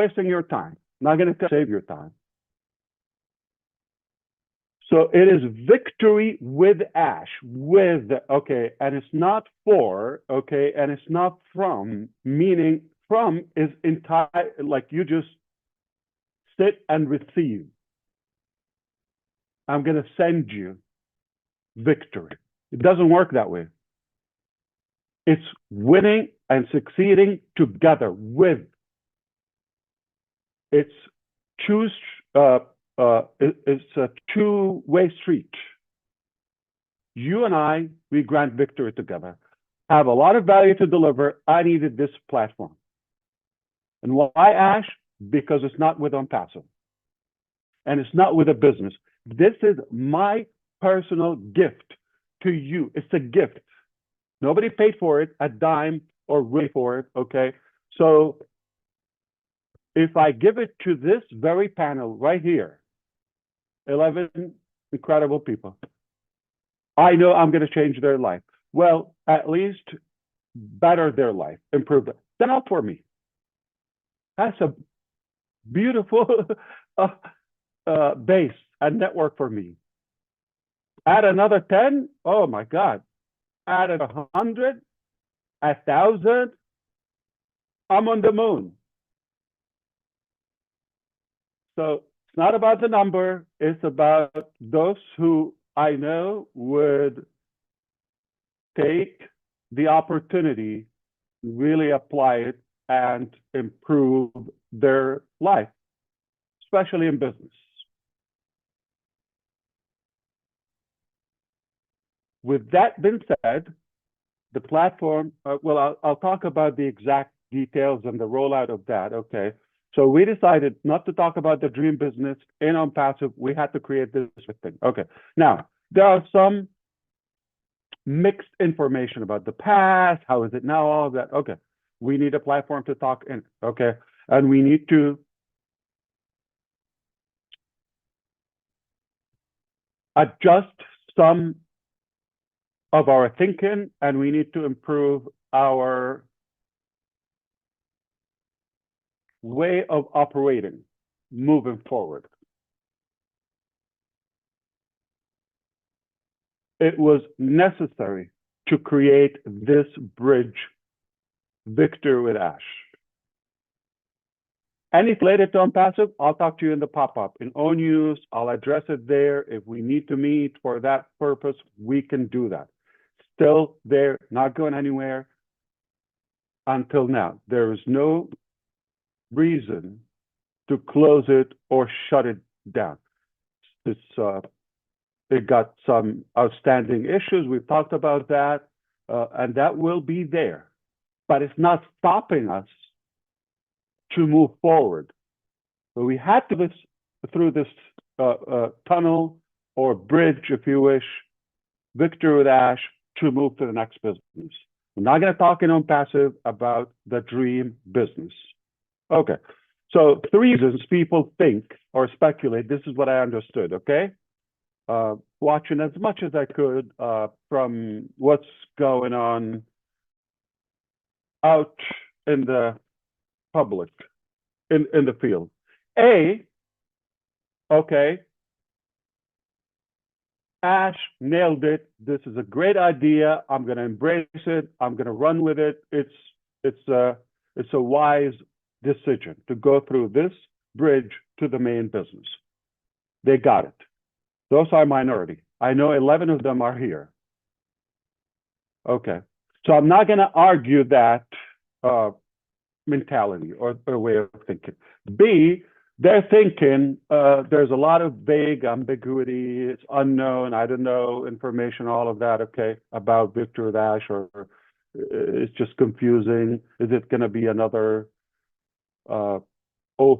wasting your time. Not going to save your time. So it is victory with Ash, with, okay, and it's not for, okay, and it's not from, meaning from is entire, like you just sit and receive. I'm going to send you victory. It doesn't work that way. It's winning and succeeding together with. It's choose, uh, uh, it- it's a two-way street. You and I, we grant victory together. I Have a lot of value to deliver. I needed this platform. And why Ash? Because it's not with OnPassive. And it's not with a business. This is my personal gift to you. It's a gift. Nobody paid for it a dime or really for it, okay? So if I give it to this very panel right here, 11 incredible people, I know I'm going to change their life. Well, at least better their life, improve it. Then up for me. That's a beautiful uh, uh, base and network for me. Add another 10, oh my God. Add a hundred, a thousand, I'm on the moon. So it's not about the number, it's about those who I know would take the opportunity, really apply it and improve their life, especially in business. With that being said, the platform, uh, well, I'll, I'll talk about the exact details and the rollout of that, okay? So we decided not to talk about the dream business in OnPassive. We had to create this thing. Okay. Now, there are some mixed information about the past. How is it now? All of that. Okay. We need a platform to talk in. Okay. And we need to adjust some of our thinking and we need to improve our way of operating moving forward. It was necessary to create this bridge, Victor with Ash. Any later to OnPassive, I'll talk to you in the pop-up. In own use, I'll address it there. If we need to meet for that purpose, we can do that. Still there, not going anywhere until now. There is no reason to close it or shut it down. It's, uh, it got some outstanding issues. We've talked about that, uh, and that will be there. But it's not stopping us to move forward. So we had to this through this uh, uh, tunnel or bridge, if you wish, Victor with Ash, to move to the next business. We're not going to talk in passive about the dream business. Okay. So three reasons people think or speculate. This is what I understood. Okay. Uh, watching as much as I could uh, from what's going on out in the public, in, in the field. A, okay, Ash nailed it. This is a great idea. I'm going to embrace it. I'm going to run with it. It's it's a it's a wise decision to go through this bridge to the main business. They got it. Those are minority. I know 11 of them are here. Okay. So I'm not going to argue that uh, mentality or, or way of thinking. B, they're thinking uh, there's a lot of vague ambiguity, it's unknown, I don't know, information, all of that, okay, about Victor Dash, or, or it's just confusing. Is it going to be another uh,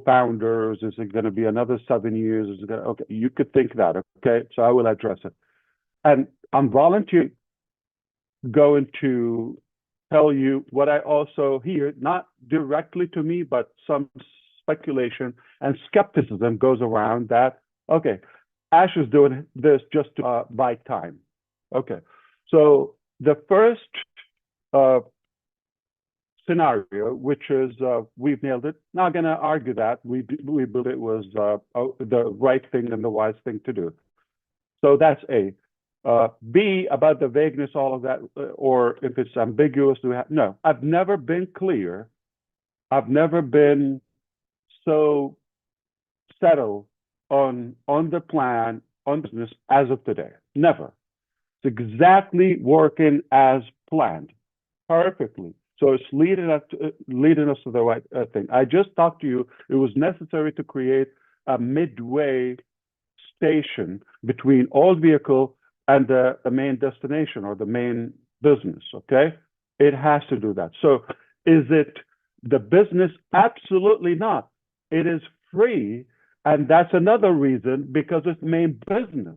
founders? Is it going to be another seven years? Is it gonna, okay, you could think that, okay, so I will address it. And I'm volunteering going to tell you what I also hear, not directly to me, but some speculation and skepticism goes around that, okay, Ash is doing this just to uh, buy time. Okay, so the first uh, scenario, which is uh, we've nailed it. Not going to argue that we we believe it was uh, the right thing and the wise thing to do. So that's A. Uh, B about the vagueness, all of that, uh, or if it's ambiguous, do we have no? I've never been clear. I've never been so settled on on the plan on business as of today. Never. It's exactly working as planned, perfectly. So it's leading us to, uh, leading us to the right uh, thing. I just talked to you. It was necessary to create a midway station between old vehicle and the, the main destination or the main business. Okay, it has to do that. So is it the business? Absolutely not. It is free, and that's another reason because it's main business.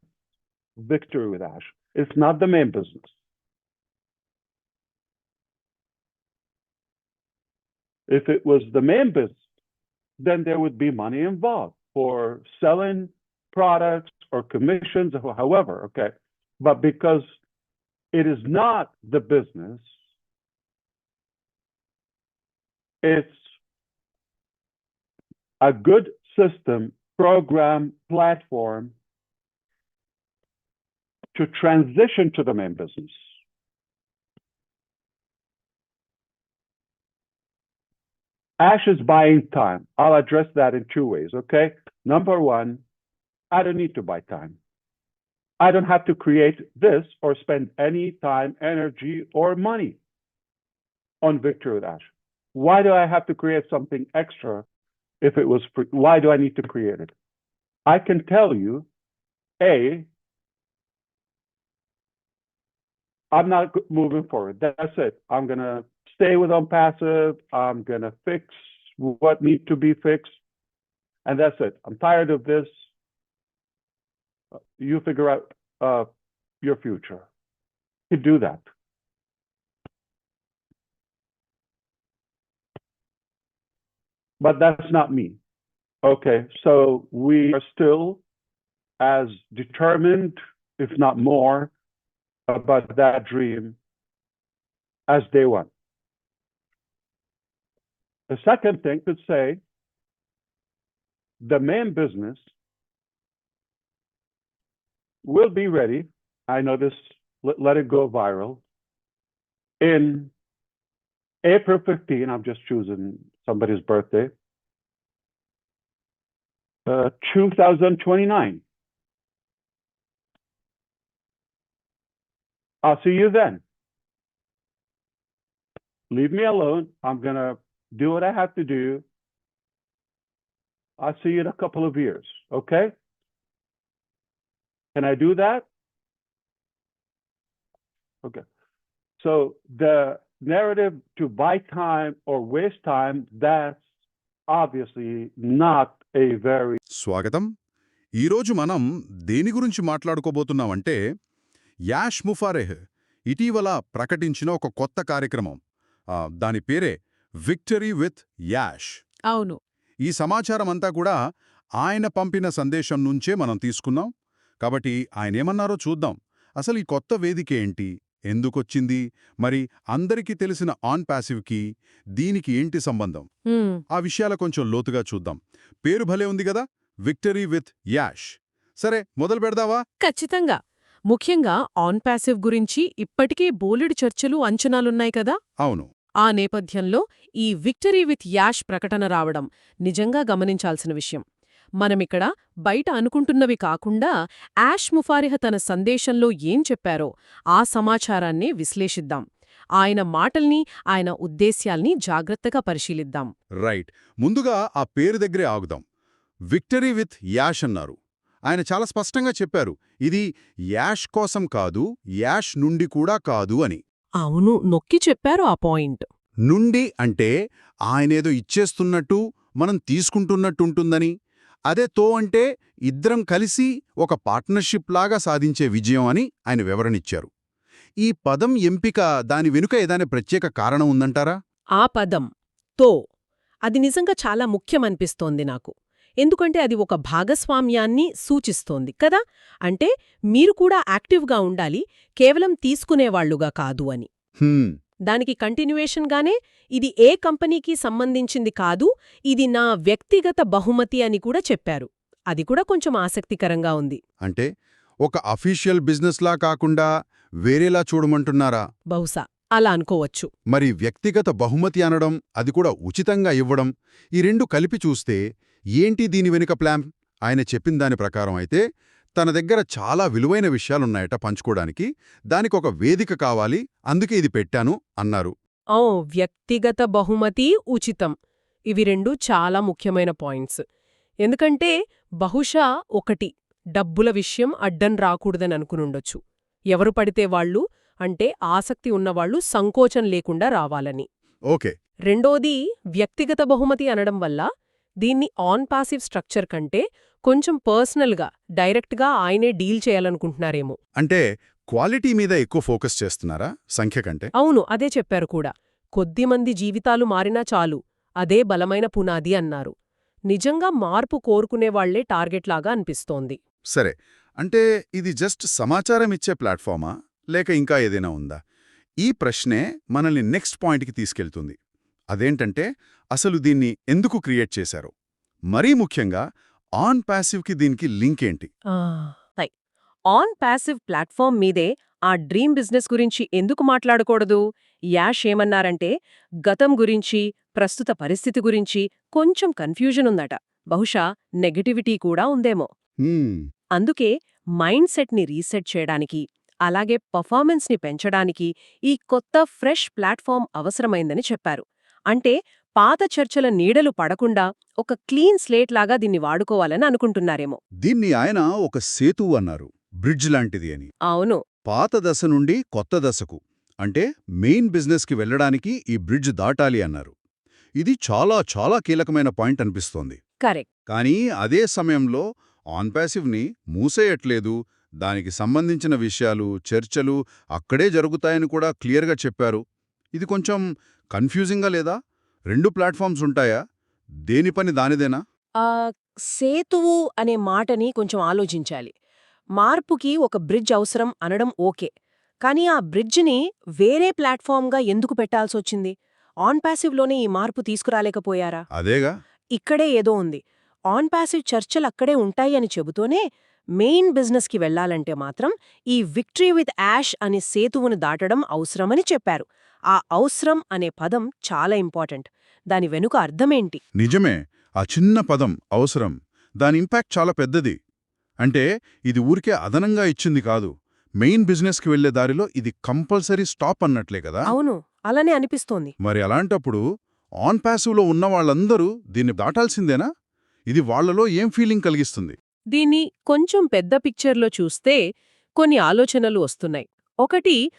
Victory with Ash. It's not the main business. If it was the main business, then there would be money involved for selling products or commissions or however, okay? But because it is not the business, it's a good system, program, platform to transition to the main business. Ash is buying time. I'll address that in two ways, okay? Number one, I don't need to buy time. I don't have to create this or spend any time, energy, or money on Victory with Ash. Why do I have to create something extra if it was free? Why do I need to create it? I can tell you, A, I'm not moving forward. That's it. I'm gonna stay with passive. I'm gonna fix what need to be fixed. And that's it. I'm tired of this. You figure out, uh, your future. You do that. But that's not me. Okay, so we are still as determined, if not more, about that dream as day one. The second thing could say the main business will be ready. I know this, let, let it go viral. In April 15, I'm just choosing somebody's birthday. Uh, 2029. I'll see you then. Leave me alone. I'm gonna do what I have to do. I'll see you in a couple of years, okay? Can I do that? Okay. So the narrative to buy time or waste time, that's obviously not a very స్వాగతం ఈరోజు మనం దేని గురించి మాట్లాడుకోబోతున్నామంటే ash ముఫారెహ్ ఇటీవల ప్రకటించిన ఒక కొత్త కార్యక్రమం దాని పేరే విక్టరీ విత్ యాష్. అవును. ఈ సమాచారం అంతా కూడా ఆయన పంపిన సందేశం నుంచే మనం తీసుకున్నాం. కాబట్టి ఆయనేమన్నారో చూద్దాం. అసలు ఈ కొత్త వేదిక ఏంటి? ఎందుకొచ్చింది? మరి అందరికీ తెలిసిన ఆన్ ప్యాసివ్కి దీనికి ఏంటి సంబంధం? ఆ విషయాల కొంచెం లోతుగా చూద్దాం. పేరు భలే ఉంది కదా! Victory with Yash. సరే మొదలు పెడదావా? ఖచ్చితంగా. ముఖ్యంగా ఆన్ ప్యాసివ్ గురించి ఇప్పటికే బోలెడు చర్చలు అంచనాలున్నాయి కదా! అవును. ఆ నేపథ్యంలో ఈ విక్టరీ విత్ యాష్ ప్రకటన రావడం నిజంగా గమనించాల్సిన విషయం. మనమిక్కడ బయట అనుకుంటున్నవి కాకుండా యాష్ ముఫారిహ తన సందేశంలో ఏం చెప్పారో ఆ సమాచారాన్నే విశ్లేషిద్దాం. ఆయన మాటల్ని ఆయన ఉద్దేశ్యాల్ని జాగ్రత్తగా పరిశీలిద్దాం. రైట్. ముందుగా ఆ పేరు దగ్గరే ఆగుదాం. విక్టరీ విత్ యాష్ అన్నారు. ఆయన చాలా స్పష్టంగా చెప్పారు. ఇది యాష్ కోసం కాదు యాష్ నుండి కూడా కాదు అని. అవును నొక్కి చెప్పారు ఆ పాయింట్. నుండి అంటే ఆయనేదో ఇచ్చేస్తున్నట్టు మనం తీసుకుంటున్నట్టుంటుందని అదే తో అంటే ఇద్దరం కలిసి ఒక పార్ట్నర్షిప్ లాగా సాధించే విజయం అని ఆయన వివరణిచ్చారు. ఈ పదం ఎంపిక దాని వెనుక ఏదైనా ప్రత్యేక కారణం ఉందంటారా? ఆ పదం తో. అది నిజంగా చాలా ముఖ్యమనిపిస్తోంది నాకు. ఎందుకంటే అది ఒక భాగస్వామ్యాన్ని సూచిస్తోంది కదా? అంటే మీరు కూడా యాక్టివ్గా ఉండాలి కేవలం తీసుకునేవాళ్ళుగా కాదు అని. హ్మ్, దానికి కంటిన్యూయేషన్గానే ఇది ఏ కంపెనీకి సంబంధించింది కాదు ఇది నా వ్యక్తిగత బహుమతి అని కూడా చెప్పారు. అది కూడా కొంచెం ఆసక్తికరంగా ఉంది. అంటే ఒక అఫీషియల్ బిజినెస్లా కాకుండా వేరేలా చూడమంటున్నారా? బహుశా అలా అనుకోవచ్చు. మరి వ్యక్తిగత బహుమతి అనడం అది కూడా ఉచితంగా ఇవ్వడం ఈ రెండు కలిపి చూస్తే ఏంటి దీని వెనుక ప్లాన్? ఆయన చెప్పిన దాని ప్రకారం అయితే తన దగ్గర చాలా విలువైన విషయాలున్నాయట పంచుకోవడానికి దానికొక వేదిక కావాలి అందుకే ఇది పెట్టాను అన్నారు. ఓ వ్యక్తిగత బహుమతి ఉచితం. ఇవి రెండు చాలా ముఖ్యమైన పాయింట్స్. ఎందుకంటే బహుశా ఒకటి డబ్బుల విషయం అడ్డం రాకూడదని అనుకునుండొచ్చు. ఎవరు పడితే వాళ్ళు అంటే ఆసక్తి ఉన్నవాళ్ళు సంకోచం లేకుండా రావాలని. ఓకే. రెండోది వ్యక్తిగత బహుమతి అనడం వల్ల దీన్ని ఆన్ పాసివ్ స్ట్రక్చర్ కంటే కొంచెం పర్సనల్గా డైరెక్ట్గా ఆయనే డీల్ చేయాలనుకుంటున్నారేమో. అంటే క్వాలిటీ మీద ఎక్కువ ఫోకస్ చేస్తున్నారా సంఖ్య కంటే? అవును అదే చెప్పారు కూడా. కొద్దిమంది జీవితాలు మారినా చాలు అదే బలమైన పునాది అన్నారు. నిజంగా మార్పు కోరుకునేవాళ్ళే టార్గెట్లాగా అనిపిస్తోంది. సరే అంటే ఇది జస్ట్ సమాచారం ఇచ్చే ప్లాట్ఫామా లేక ఇంకా ఏదైనా ఉందా? ఈ ప్రశ్నే మనల్ని నెక్స్ట్ పాయింట్కి తీసుకెళ్తుంది. అదేంటంటే అసలు దీన్ని ఎందుకు క్రియేట్ చేశారు? మరీ ముఖ్యంగా ఆన్ ప్యాసివ్కి దీనికి లింక్ ఏంటి? ఆన్ ప్యాసివ్ ప్లాట్ఫామ్ మీదే ఆ డ్రీమ్ బిజినెస్ గురించి ఎందుకు మాట్లాడకూడదు? యాష్ ఏమన్నారంటే గతం గురించి ప్రస్తుత పరిస్థితి గురించి కొంచెం కన్ఫ్యూజన్ ఉందట. బహుశా నెగటివిటీ కూడా ఉందేమో. అందుకే మైండ్ సెట్ని రీసెట్ చేయడానికి అలాగే పర్ఫార్మెన్స్ని పెంచడానికి ఈ కొత్త ఫ్రెష్ ప్లాట్ఫామ్ అవసరమైందని చెప్పారు. అంటే పాత చర్చల నీడలు పడకుండా ఒక క్లీన్ స్లేట్ లాగా దీన్ని వాడుకోవాలని అనుకుంటున్నారేమో. దీన్ని ఆయన ఒక సేతువు అన్నారు బ్రిడ్జ్ లాంటిది అని. అవును. పాత దశ నుండి కొత్త దశకు అంటే మెయిన్ బిజినెస్కి వెళ్ళడానికి ఈ బ్రిడ్జ్ దాటాలి అన్నారు. ఇది చాలా చాలా కీలకమైన పాయింట్ అనిపిస్తోంది. కరెక్ట్. కానీ అదే సమయంలో ఆన్ ప్యాసివ్ని మూసేయట్లేదు. దానికి సంబంధించిన విషయాలు చర్చలు అక్కడే జరుగుతాయని కూడా క్లియర్గా చెప్పారు. ఇది కొంచెం కన్ఫ్యూజింగ్గా లేదా? రెండు ప్లాట్ఫామ్స్ ఉంటాయా? దేని పని దానిదేనా? ఆ సేతువు అనే మాటని కొంచెం ఆలోచించాలి. మార్పుకి ఒక బ్రిడ్జ్ అవసరం అనడం ఓకే. కానీ ఆ బ్రిడ్జిని వేరే ప్లాట్ఫామ్గా ఎందుకు పెట్టాల్సొచ్చింది ఆన్ ప్యాసివ్లోనే ఈ మార్పు తీసుకురాలేకపోయారా? అదేగా. ఇక్కడే ఏదో ఉంది. ఆన్ ప్యాసివ్ చర్చలు అక్కడే ఉంటాయి అని చెబుతూనే మెయిన్ బిజినెస్కి వెళ్ళాలంటే మాత్రం ఈ విక్టరీ విత్ యాష్ అనే సేతువును దాటడం అవసరమని చెప్పారు. ఆ అవసరం అనే పదం చాలా ఇంపార్టెంట్. దాని వెనుక అర్థమేంటి? నిజమే. ఆ చిన్న పదం అవసరం. దాని ఇంపాక్ట్ చాలా పెద్దది. అంటే ఇది ఊరికే అదనంగా ఇచ్చింది కాదు. మెయిన్ బిజినెస్కి వెళ్ళే దారిలో ఇది కంపల్సరీ స్టాప్ అన్నట్లే కదా? అవును. అలానే అనిపిస్తోంది. మరి అలాంటప్పుడు ఆన్ ప్యాసివ్లో ఉన్న వాళ్ళందరూ దీన్ని దాటాల్సిందేనా? ఇది వాళ్ళలో ఏం ఫీలింగ్ కలిగిస్తుంది? దీన్ని కొంచెం పెద్ద పిక్చర్లో చూస్తే కొన్ని ఆలోచనలు వస్తున్నాయి. ఒకటి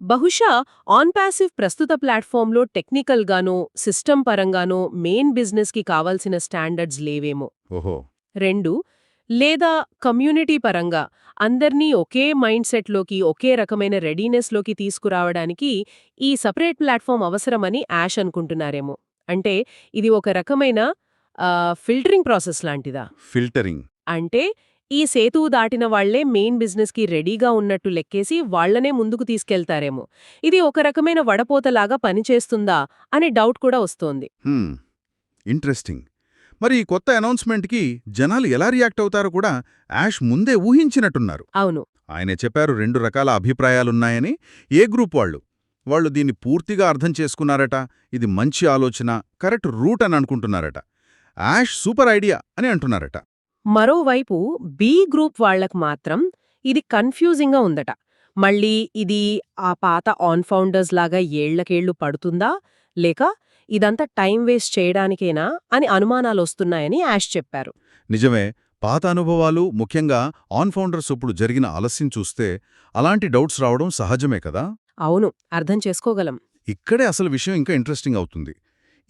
బహుశా ఆన్ ప్యాసివ్ ప్రస్తుత ప్లాట్ఫామ్లో టెక్నికల్గానో సిస్టమ్ పరంగానో మెయిన్ బిజినెస్కి కావాల్సిన స్టాండర్డ్స్ లేవేమో. ఓహో. రెండు లేదా కమ్యూనిటీ పరంగా అందర్నీ ఒకే మైండ్ సెట్లోకి ఒకే రకమైన రెడీనెస్లోకి తీసుకురావడానికి ఈ సపరేట్ ప్లాట్ఫామ్ అవసరమని యాష్ అనుకుంటున్నారేమో. అంటే ఇది ఒక రకమైన ఫిల్టరింగ్ ప్రాసెస్ లాంటిదా? ఫిల్టరింగ్. అంటే ఈ సేతువు దాటిన వాళ్ళే మెయిన్ బిజినెస్కి రెడీగా ఉన్నట్టు లెక్కేసి వాళ్ళనే ముందుకు తీసుకెళ్తారేమో. ఇది ఒక రకమైన వడపోతలాగా పనిచేస్తుందా అనే డౌట్ కూడా వస్తోంది. ఇంట్రెస్టింగ్. మరి ఈ కొత్త అనౌన్స్మెంట్కి జనాలు ఎలా రియాక్ట్ అవుతారో కూడా యాష్ ముందే ఊహించినట్టున్నారు. అవును. ఆయనే చెప్పారు రెండు రకాల అభిప్రాయాలున్నాయని. ఏ గ్రూప్ వాళ్ళు? వాళ్ళు దీన్ని పూర్తిగా అర్థం చేసుకున్నారట ఇది మంచి ఆలోచన కరెక్ట్ రూట్ అని అనుకుంటున్నారట. యాష్ సూపర్ ఐడియా అని అంటున్నారట. మరోవైపు బి గ్రూప్ వాళ్ళకు మాత్రం ఇది కన్ఫ్యూజింగ్గా ఉందట. మళ్ళీ ఇది ఆ పాత ఆన్ ఫౌండర్స్ లాగా ఏళ్ళకేళ్ళు పడుతుందా? లేక ఇదంతా టైం వేస్ట్ చేయడానికేనా? అని అనుమానాలొస్తున్నాయని యాష్ చెప్పారు. నిజమే పాత అనుభవాలు ముఖ్యంగా ఆన్ ఫౌండర్స్ ఇప్పుడు జరిగిన ఆలస్యం చూస్తే అలాంటి డౌట్స్ రావడం సహజమే కదా? అవును అర్థం చేసుకోగలం. ఇక్కడే అసలు విషయం ఇంకా ఇంట్రెస్టింగ్ అవుతుంది.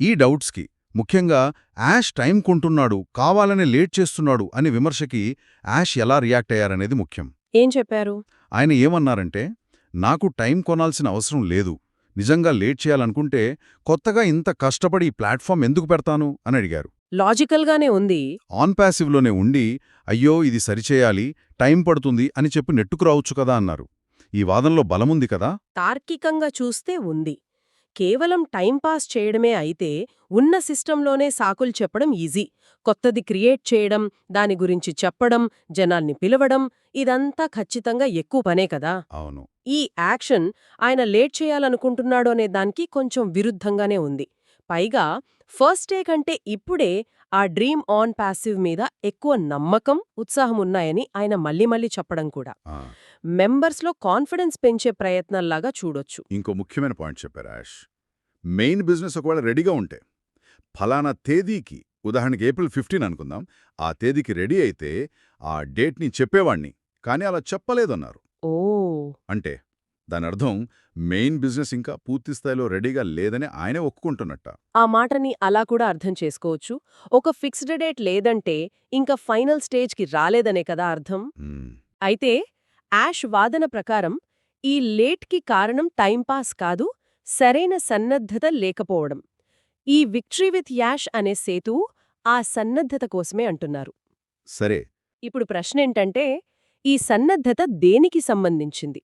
ఈ డౌట్స్కి ముఖ్యంగా యాష్ టైం కొంటున్నాడు కావాలనే లేట్ చేస్తున్నాడు అనే విమర్శకి యాష్ ఎలా రియాక్ట్ అయ్యారనేది ముఖ్యం. ఏం చెప్పారు? ఆయన ఏమన్నారంటే నాకు టైం కొనాల్సిన అవసరం లేదు. నిజంగా లేట్ చేయాలనుకుంటే కొత్తగా ఇంత కష్టపడి ప్లాట్ఫామ్ ఎందుకు పెడతాను? అని అడిగారు. లాజికల్గానే ఉంది. ఆన్ ప్యాసివ్లోనే ఉండి అయ్యో ఇది సరిచేయాలి టైం పడుతుంది అని చెప్పి నెట్టుకురావచ్చు కదా అన్నారు. ఈ వాదనలో బలముంది కదా? తార్కికంగా చూస్తే ఉంది. కేవలం టైంపాస్ చేయడమే అయితే ఉన్న సిస్టంలోనే సాకులు చెప్పడం ఈజీ. కొత్తది క్రియేట్ చేయడం దాని గురించి చెప్పడం జనాల్ని పిలవడం ఇదంతా ఖచ్చితంగా ఎక్కువ పనే కదా. అవును. ఈ యాక్షన్ ఆయన లేట్ చేయాలనుకుంటున్నాడు అనే దానికి కొంచెం విరుద్ధంగానే ఉంది. పైగా ఫస్ట్ డే కంటే ఇప్పుడే ఆ డ్రీమ్ ఆన్ ప్యాసివ్ మీద ఎక్కువ నమ్మకం ఉత్సాహం ఉన్నాయని ఆయన మళ్ళీ మళ్ళీ చెప్పడం కూడా. మెంబర్స్లో కాన్ఫిడెన్స్ పెంచే ప్రయత్నంలాగా చూడొచ్చు. ఇంకో ముఖ్యమైన పాయింట్ చెప్పారు యాష్ మెయిన్ బిజినెస్ ఒకవేళ రెడీగా ఉంటే ఫలానా తేదీకి ఉదాహరణకి ఏప్రిల్ ఫిఫ్టీన్ అనుకుందాం ఆ తేదీకి రెడీ అయితే ఆ డేట్ని చెప్పేవాణ్ణి కానీ అలా చెప్పలేదన్నారు. ఓ! అంటే దాని అర్థం మెయిన్ బిజినెస్ ఇంకా పూర్తి స్థాయిలో రెడీగా లేదని ఆయనే ఒప్పుకుంటున్నట్ట. ఆ మాటని అలా కూడా అర్థం చేసుకోవచ్చు. ఒక ఫిక్స్డ్ డేట్ లేదంటే ఇంకా ఫైనల్ స్టేజ్కి రాలేదనే కదా అర్థం. అయితే యాష్ వాదన ప్రకారం ఈ లేట్కి కారణం టైంపాస్ కాదు సరైన సన్నద్ధత లేకపోవడం. ఈ విక్టరీ విత్ యాష్ అనే సేతువు ఆ సన్నద్ధత కోసమే అంటున్నారు. సరే. ఇప్పుడు ప్రశ్నేంటంటే ఈ సన్నద్ధత దేనికి సంబంధించింది?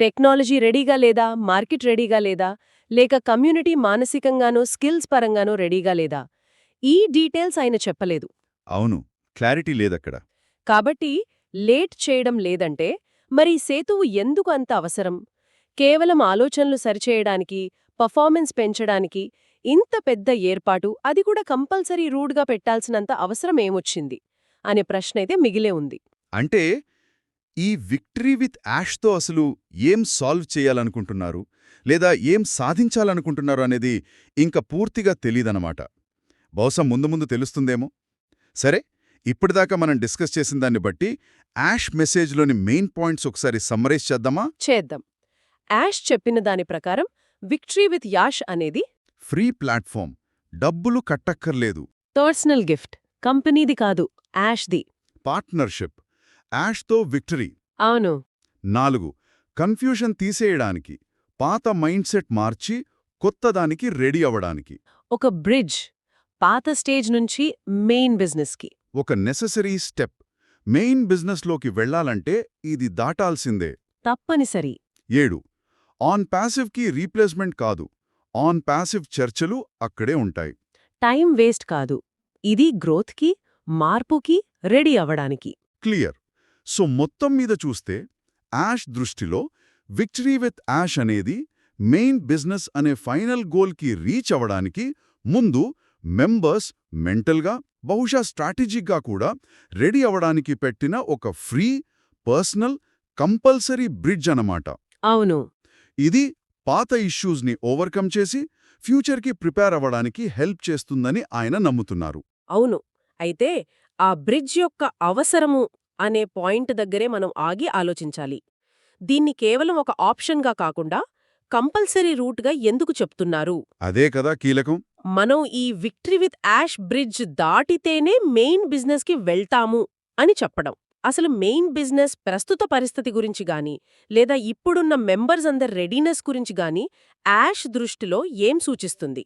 టెక్నాలజీ రెడీగా లేదా మార్కెట్ రెడీగా లేదా లేక కమ్యూనిటీ మానసికంగానో స్కిల్స్ పరంగానో రెడీగా లేదా? ఈ డీటెయిల్స్ ఆయన చెప్పలేదు. అవును క్లారిటీ లేదక్కడ. కాబట్టి లేట్ చేయడం లేదంటే మరి సేతువు ఎందుకు అంత అవసరం? కేవలం ఆలోచనలు సరిచేయడానికి పర్ఫార్మెన్స్ పెంచడానికి ఇంత పెద్ద ఏర్పాటు అది కూడా కంపల్సరీ రూడ్గా పెట్టాల్సినంత అవసరం ఏమొచ్చింది? అనే ప్రశ్నైతే మిగిలే ఉంది. అంటే ఈ విక్టరీ విత్ యాష్తో అసలు ఏం సాల్వ్ చేయాలనుకుంటున్నారు? లేదా ఏం సాధించాలనుకుంటున్నారు అనేది ఇంక పూర్తిగా తెలీదనమాట బహుశా ముందు ముందు తెలుస్తుందేమో? సరే ఇప్పటిదాకా మనం డిస్కస్ చేసిన దాన్ని బట్టి యాష్ మెసేజ్లోని మెయిన్ పాయింట్స్ ఒకసారి సమ్మరైజ్ చేద్దామా? చేద్దాం. యాష్ చెప్పిన దాని ప్రకారం విక్టరీ విత్ యాష్ అనేది ఫ్రీ ప్లాట్ఫామ్. డబ్బులు కట్టక్కర్లేదు. Personal gift. కంపెనీది కాదు యాష్ది. పార్ట్నర్షిప్. యాష్తో విక్టరీ. అవును. నాలుగు. కన్ఫ్యూషన్ తీసేయడానికి. పాత మైండ్ సెట్ మార్చి కొత్తదానికి రెడీ అవ్వడానికి. ఒక బ్రిడ్జ్. పాత స్టేజ్ నుంచి మెయిన్ బిజినెస్కి. ఒక నెససరీ స్టెప్. మెయిన్ బిజినెస్లోకి వెళ్ళాలంటే ఇది దాటాల్సిందే. తప్పనిసరి. ఏడు. ఆన్ ప్యాసివ్కి రీప్లేస్మెంట్ కాదు. ఆన్ ప్యాసివ్ చర్చలు అక్కడే ఉంటాయి. టైం వేస్ట్ కాదు. ఇది గ్రోత్కి మార్పుకి రెడీ అవ్వడానికి. క్లియర్. సో మొత్తం మీద చూస్తే యాష్ దృష్టిలో విక్టరీ విత్ యాష్ అనేది మెయిన్ బిజినెస్ అనే ఫైనల్ గోల్కి రీచ్ అవ్వడానికి ముందు మెంబర్స్ మెంటల్గా బహుశా స్ట్రాటజిక్గా కూడా రెడీ అవ్వడానికి పెట్టిన ఒక ఫ్రీ పర్సనల్ కంపల్సరీ బ్రిడ్జ్ అన్నమాట. అవును. ఇది పాత ఇష్యూస్ని ఓవర్కమ్ చేసి ఫ్యూచర్కి ప్రిపేర్ అవ్వడానికి హెల్ప్ చేస్తుందని ఆయన నమ్ముతున్నారు. అవును. అయితే ఆ బ్రిడ్జ్ యొక్క అవసరము అనే పాయింట్ దగ్గరే మనం ఆగి ఆలోచించాలి. దీన్ని కేవలం ఒక ఆప్షన్గా కాకుండా కంపల్సరీ రూట్గా ఎందుకు చెప్తున్నారు? అదే కదా కీలకం. మనం ఈ విక్టరీ విత్ యాష్ బ్రిడ్జ్ దాటితేనే మెయిన్ బిజినెస్కి వెళ్తాము అని చెప్పడం. అసలు మెయిన్ బిజినెస్ ప్రస్తుత పరిస్థితి గురించి గాని లేదా ఇప్పుడున్న మెంబర్స్ అందర్ రెడీనెస్ గురించి గాని యాష్ దృష్టిలో ఏం సూచిస్తుంది.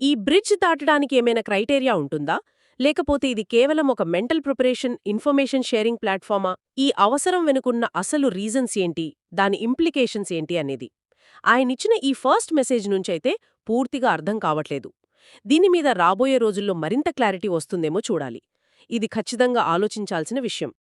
ఈ బ్రిడ్జ్ దాటడానికి ఏమైనా క్రైటీరియా ఉంటుందా? లేకపోతే ఇది కేవలం ఒక మెంటల్ ప్రిపరేషన్ ఇన్ఫర్మేషన్ షేరింగ్ ప్లాట్ఫామా ఈ అవసరం వెనుకున్న అసలు రీజన్స్ ఏంటి? దాని ఇంప్లికేషన్స్ ఏంటి అనేది. ఆయనిచ్చిన ఈ ఫస్ట్ మెసేజ్ నుంచైతే పూర్తిగా అర్థం కావట్లేదు. దీని మీద రాబోయే రోజుల్లో మరింత క్లారిటీ వస్తుందేమో చూడాలి. ఇది ఖచ్చితంగా ఆలోచించాల్సిన విషయం.